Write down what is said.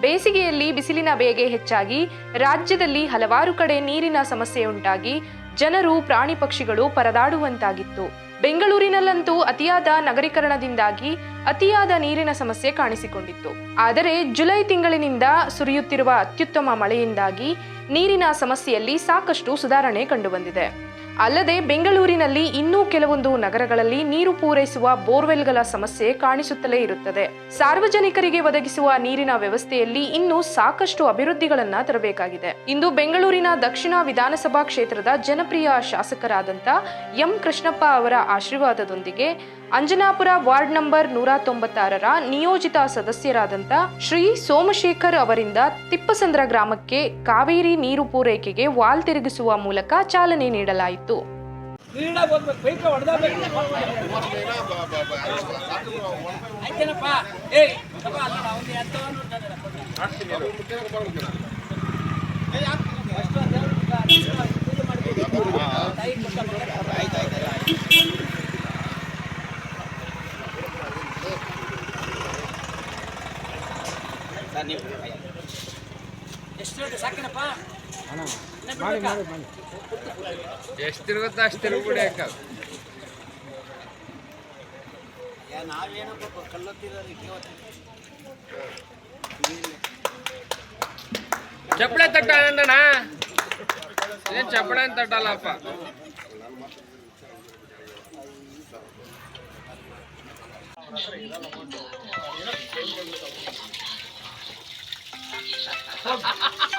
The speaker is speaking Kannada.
ಬೇಸಿಗೆಯಲ್ಲಿ ಬಿಸಿಲಿನ ಬೇಗೆ ಹೆಚ್ಚಾಗಿ ರಾಜ್ಯದಲ್ಲಿ ಹಲವಾರು ಕಡೆ ನೀರಿನ ಸಮಸ್ಯೆ ಉಂಟಾಗಿ ಜನರು ಪ್ರಾಣಿ ಪಕ್ಷಿಗಳು ಪರದಾಡುವಂತಾಗಿತ್ತು. ಬೆಂಗಳೂರಿನಲ್ಲಂತೂ ಅತಿಯಾದ ನಗರೀಕರಣದಿಂದಾಗಿ ಅತಿಯಾದ ನೀರಿನ ಸಮಸ್ಯೆ ಕಾಣಿಸಿಕೊಂಡಿತ್ತು. ಆದರೆ ಜುಲೈ ತಿಂಗಳಿನಿಂದ ಸುರಿಯುತ್ತಿರುವ ಅತ್ಯುತ್ತಮ ಮಳೆಯಿಂದಾಗಿ ನೀರಿನ ಸಮಸ್ಯೆಯಲ್ಲಿ ಸಾಕಷ್ಟು ಸುಧಾರಣೆ ಕಂಡುಬಂದಿದೆ. ಅಲ್ಲದೆ ಬೆಂಗಳೂರಿನಲ್ಲಿ ಇನ್ನೂ ಕೆಲವೊಂದು ನಗರಗಳಲ್ಲಿ ನೀರು ಪೂರೈಸುವ ಬೋರ್ವೆಲ್ಗಳ ಸಮಸ್ಯೆ ಕಾಣಿಸುತ್ತಲೇ ಇರುತ್ತದೆ. ಸಾರ್ವಜನಿಕರಿಗೆ ಒದಗಿಸುವ ನೀರಿನ ವ್ಯವಸ್ಥೆಯಲ್ಲಿ ಇನ್ನೂ ಸಾಕಷ್ಟು ಅಭಿವೃದ್ಧಿಗಳನ್ನ ತರಬೇಕಾಗಿದೆ. ಇಂದು ಬೆಂಗಳೂರಿನ ದಕ್ಷಿಣ ವಿಧಾನಸಭಾ ಕ್ಷೇತ್ರದ ಜನಪ್ರಿಯ ಶಾಸಕರಾದಂಥ ಎಂ ಕೃಷ್ಣಪ್ಪ ಅವರ ಆಶೀರ್ವಾದದೊಂದಿಗೆ ಅಂಜನಾಪುರ ವಾರ್ಡ್ ನಂಬರ್ ನೂರ ತೊಂಬತ್ತಾರರ ನಿಯೋಜಿತ ಸದಸ್ಯರಾದಂಥ ಶ್ರೀ ಸೋಮಶೇಖರ್ ಅವರಿಂದ ತಿಪ್ಪಸಂದ್ರ ಗ್ರಾಮಕ್ಕೆ ಕಾವೇರಿ ನೀರು ಪೂರೈಕೆಗೆ ವಾಲ್ ತಿರುಗಿಸುವ ಮೂಲಕ ಚಾಲನೆ ನೀಡಲಾಯಿತು. ಎತ್ತವನು ನೋಡ್ತಾನೆ ಎಷ್ಟು ಸಾಕಿನಪ್ಪ ಎಷ್ಟು ತಿರುಗುತ್ತೋ ಅಷ್ಟು ತಿರುಗುಬಿಡಿ ಅಕ್ಕ. ನಾವೇನಪ್ಪ ಕಲ್ಲತ್ತಿರೋದು ಚಪ್ಪಳೆ ತಟ್ಟಣ್ಣ ಏನ್ ಚಪ್ಪಳೆ ಅಂತ ತಟ್ಟಲ್ಲಪ್ಪ. Oh,